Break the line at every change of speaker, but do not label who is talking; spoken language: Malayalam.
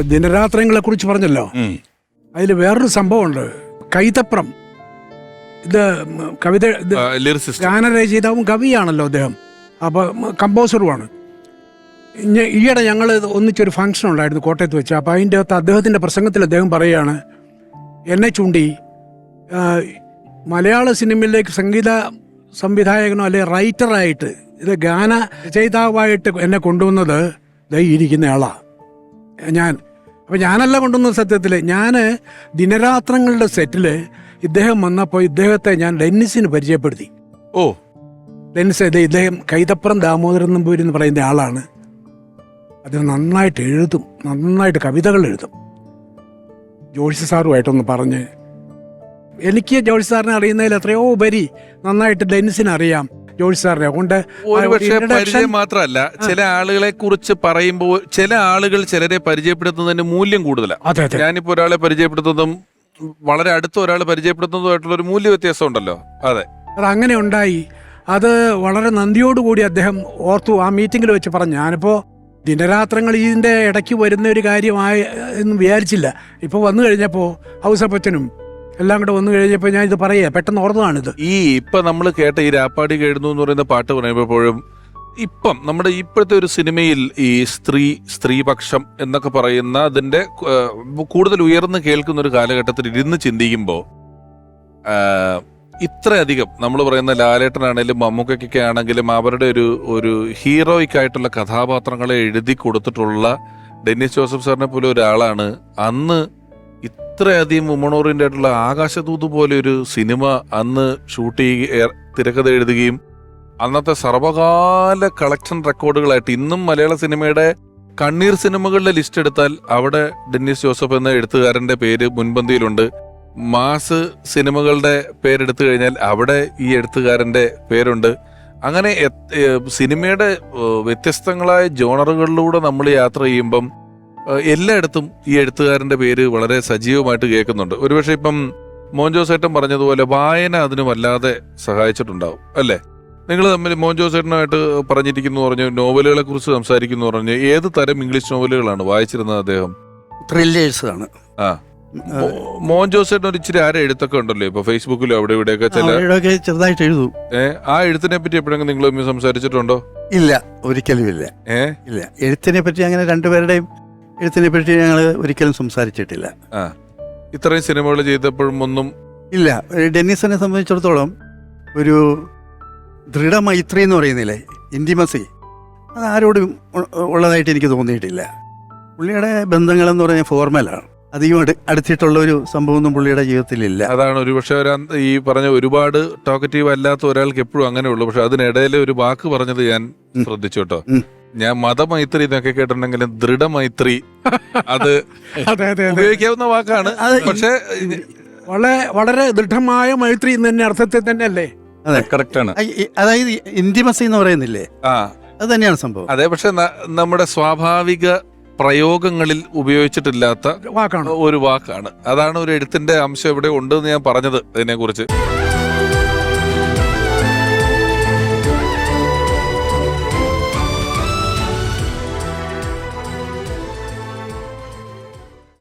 ദിനരാത്രങ്ങളെ കുറിച്ച് പറഞ്ഞല്ലോ. അതിൽ വേറൊരു സംഭവമുണ്ട്. കൈതപ്രം. ഇത് കവിത. ഗാനരചയിതാവും കവിയാണല്ലോ അദ്ദേഹം. അപ്പോൾ കമ്പോസറുമാണ്. ഈയിടെ ഞങ്ങൾ ഒന്നിച്ചൊരു ഫംഗ്ഷൻ ഉണ്ടായിരുന്നു കോട്ടയത്ത് വെച്ച്. അപ്പോൾ അതിന്റെ അകത്ത് അദ്ദേഹത്തിന്റെ പ്രസംഗത്തിൽ അദ്ദേഹം പറയുകയാണ് എന്നെ ചൂണ്ടി മലയാള സിനിമയിലേക്ക് സംഗീത സംവിധായകനോ അല്ലെ റൈറ്ററായിട്ട് ഇത് ഗാന രചയിതാവായിട്ട് എന്നെ കൊണ്ടുവന്നത് ദൈ ഇരിക്കുന്ന ആളാണ് ഞാൻ അപ്പം ഞാനല്ല കൊണ്ടുവന്നത് സത്യത്തിൽ ഞാൻ ദിനരാത്രങ്ങളുടെ സെറ്റിൽ ഇദ്ദേഹം വന്നപ്പോൾ ഇദ്ദേഹത്തെ ഞാൻ ഡെന്നിസിന് പരിചയപ്പെടുത്തി.
ഓ.
ഡെന്നിസ് അതെ ഇദ്ദേഹം കൈതപ്പുറം ദാമോദരൻ നമ്പൂരി എന്ന് പറയുന്ന ആളാണ്. അദ്ദേഹം നന്നായിട്ട് എഴുതും നന്നായിട്ട് കവിതകൾ എഴുതും. ജോഷി സാറുമായിട്ടൊന്ന് പറഞ്ഞ്. എനിക്ക് ജോഷി സാറിനെ അറിയുന്നതിൽ എത്രയോ ഉപരി നന്നായിട്ട് ഡെന്നിസിനെ അറിയാം. ജോഷി സാറിനെ. അതുകൊണ്ട്
ഒരു പക്ഷേ
introduction-
പരിചയം മാത്രമല്ല. ചില ആളുകളെ കുറിച്ച് പറയുമ്പോൾ ചില ആളുകൾ ചിലരെ പരിചയപ്പെടുത്തുന്നതിന് മൂല്യം കൂടുതലാണ്. ഞാനിപ്പോ ഒരാളെ പരിചയപ്പെടുത്തുന്നതും വളരെ അടുത്ത ഒരാളെ പരിചയപ്പെടുത്തുന്നതുമായിട്ടുള്ള ഒരു മൂല്യ വ്യത്യാസം ഉണ്ടല്ലോ. അതെ.
അത് അങ്ങനെ ഉണ്ടായി. അത് വളരെ നന്ദിയോടുകൂടി അദ്ദേഹം ഓർത്തു ആ മീറ്റിങ്ങിൽ വെച്ച് പറഞ്ഞു. ഞാനിപ്പോൾ ദിനരാത്രങ്ങൾ ഇതിന്റെ ഇടയ്ക്ക് വരുന്ന ഒരു കാര്യമായി എന്ന് വിചാരിച്ചില്ല. ഇപ്പോൾ വന്നു കഴിഞ്ഞപ്പോൾ ഹൗസപ്പച്ചനും എല്ലാം കൂടെ വന്നു കഴിഞ്ഞപ്പോൾ ഞാൻ ഇത് പറയുക പെട്ടെന്ന് ഓർത്തതാണിത്
ഈ ഇപ്പൊ നമ്മൾ കേട്ട ഈ രാപ്പാടി കേഴുന്നു എന്ന് പറയുന്ന പാട്ട് പറയുമ്പോഴും ഇപ്പം നമ്മുടെ ഇപ്പോഴത്തെ ഒരു സിനിമയിൽ ഈ സ്ത്രീ സ്ത്രീപക്ഷം എന്നൊക്കെ പറയുന്ന അതിന്റെ കൂടുതൽ ഉയർന്ന് കേൾക്കുന്ന ഒരു കാലഘട്ടത്തിൽ ഇരുന്ന് ചിന്തിക്കുമ്പോൾ ഇത്രയധികം നമ്മൾ പറയുന്ന ലാലേട്ടനാണെങ്കിലും മമ്മൂക്കൊക്കെ ആണെങ്കിലും അവരുടെ ഒരു ഒരു ഹീറോയിക് ആയിട്ടുള്ള കഥാപാത്രങ്ങളെ എഴുതി കൊടുത്തിട്ടുള്ള ഡെന്നിസ് ജോസഫ് സാറിനെ പോലെ ഒരാളാണ് അന്ന് ഇത്രയധികം ഉമണോറിന്റെ ആയിട്ടുള്ള ആകാശദൂത് പോലെ ഒരു സിനിമ അന്ന് ഷൂട്ട് ചെയ്യുക തിരക്കഥ എഴുതുകയും അന്നത്തെ സർവകാല കളക്ഷൻ റെക്കോർഡുകളായിട്ട് ഇന്നും മലയാള സിനിമയുടെ കണ്ണീർ സിനിമകളുടെ ലിസ്റ്റ് എടുത്താൽ അവിടെ ഡെന്നിസ് ജോസഫ് എന്ന എഴുത്തുകാരന്റെ പേര് മുൻപന്തിയിലുണ്ട്. മാസ് സിനിമകളുടെ പേരെടുത്തു കഴിഞ്ഞാൽ അവിടെ ഈ എഴുത്തുകാരന്റെ പേരുണ്ട്. അങ്ങനെ സിനിമയുടെ വ്യത്യസ്തങ്ങളായ ജോണറുകളിലൂടെ നമ്മൾ യാത്ര ചെയ്യുമ്പം എല്ലായിടത്തും ഈ എഴുത്തുകാരന്റെ പേര് വളരെ സജീവമായിട്ട് കേൾക്കുന്നുണ്ട്. ഒരുപക്ഷെ ഇപ്പം മോൻജോസേട്ടൻ പറഞ്ഞതുപോലെ വായന അതിന് വല്ലാതെ സഹായിച്ചിട്ടുണ്ടാവും അല്ലേ? നിങ്ങൾ തമ്മിൽ മോൻജോസേട്ടനായിട്ട് പറഞ്ഞിരിക്കുന്നു പറഞ്ഞു നോവലുകളെ കുറിച്ച് സംസാരിക്കുന്നു പറഞ്ഞു ഏത് തരം ഇംഗ്ലീഷ് നോവലുകളാണ് വായിച്ചിരുന്നത് അദ്ദേഹം?
ത്രില്ലേഴ്സ് ആണ്
ആ. മോൻജോസേട്ടൻ മോൻ ജോസേട്ടൻ ഒരു ഇച്ചിരി ആരെ എഴുത്തൊക്കെ ഉണ്ടല്ലോ ഇപ്പൊ ഫേസ്ബുക്കിലും അവിടെ ഇവിടെയൊക്കെ ചില
ചെറുതായിട്ട് എഴുതും.
ഏഹ് ആ എഴുത്തിനെ പറ്റി എപ്പോഴെങ്കിലും നിങ്ങൾ സംസാരിച്ചിട്ടുണ്ടോ?
ഇല്ല ഒരിക്കലും ഇല്ല.
ഏഹ്
ഇല്ല എഴുത്തിനെ പറ്റി അങ്ങനെ രണ്ടുപേരുടെയും എഴുത്തിനെ പറ്റി ഞങ്ങൾ ഒരിക്കലും സംസാരിച്ചിട്ടില്ല.
ഇത്രയും സിനിമകൾ ചെയ്തപ്പോഴും ഒന്നും
ഇല്ല ഡെന്നിസിനെ സംബന്ധിച്ചിടത്തോളം ഒരു ദൃഢമൈത്രി എന്ന് പറയുന്നില്ലേ ഇന്റിമസി അത് ആരോടും ഉള്ളതായിട്ട് എനിക്ക് തോന്നിയിട്ടില്ല. പുള്ളിയുടെ ബന്ധങ്ങളെന്ന് പറഞ്ഞാൽ ഫോർമലാണ് അധികം അടു- അടുത്തിട്ടുള്ള ഒരു സംഭവമൊന്നും പുള്ളിയുടെ ജീവിതത്തിലില്ല.
അതാണ് ഒരുപക്ഷെ ഈ പറഞ്ഞ ഒരുപാട് ടോക്കറ്റീവ് അല്ലാത്ത ഒരാൾക്ക് എപ്പോഴും അങ്ങനെയുള്ളൂ. പക്ഷെ അതിനിടയിലെ ഒരു വാക്ക് പറഞ്ഞത് ഞാൻ. ശ്രദ്ധിച്ചു കേട്ടോ. ഞാൻ മതമൈത്രി എന്നൊക്കെ കേട്ടിട്ടുണ്ടെങ്കിലും ദൃഢമൈത്രി. അത്
അതെ അതെ അതെ.
ഉപയോഗിക്കാവുന്ന വാക്കാണ്. പക്ഷേ
വളരെ വളരെ ദൃഢമായ മൈത്രി എന്ന് തന്നെ അർത്ഥത്തിൽ തന്നെയല്ലേ?
അതെ
കറക്റ്റ് ആണ്
അതായത് ഇന്റിമസി എന്ന് പറയുന്നില്ലേ?
ആ.
അത് തന്നെയാണ് സംഭവം.
അതെ പക്ഷെ നമ്മുടെ സ്വാഭാവിക പ്രയോഗങ്ങളിൽ ഉപയോഗിച്ചിട്ടില്ലാത്ത
വാക്കാണ്.
ഒരു വാക്കാണ്. അതാണ് ഒരു എഴുത്തിന്റെ അംശം എവിടെ ഉണ്ടെന്ന് ഞാൻ പറഞ്ഞത് അതിനെ കുറിച്ച്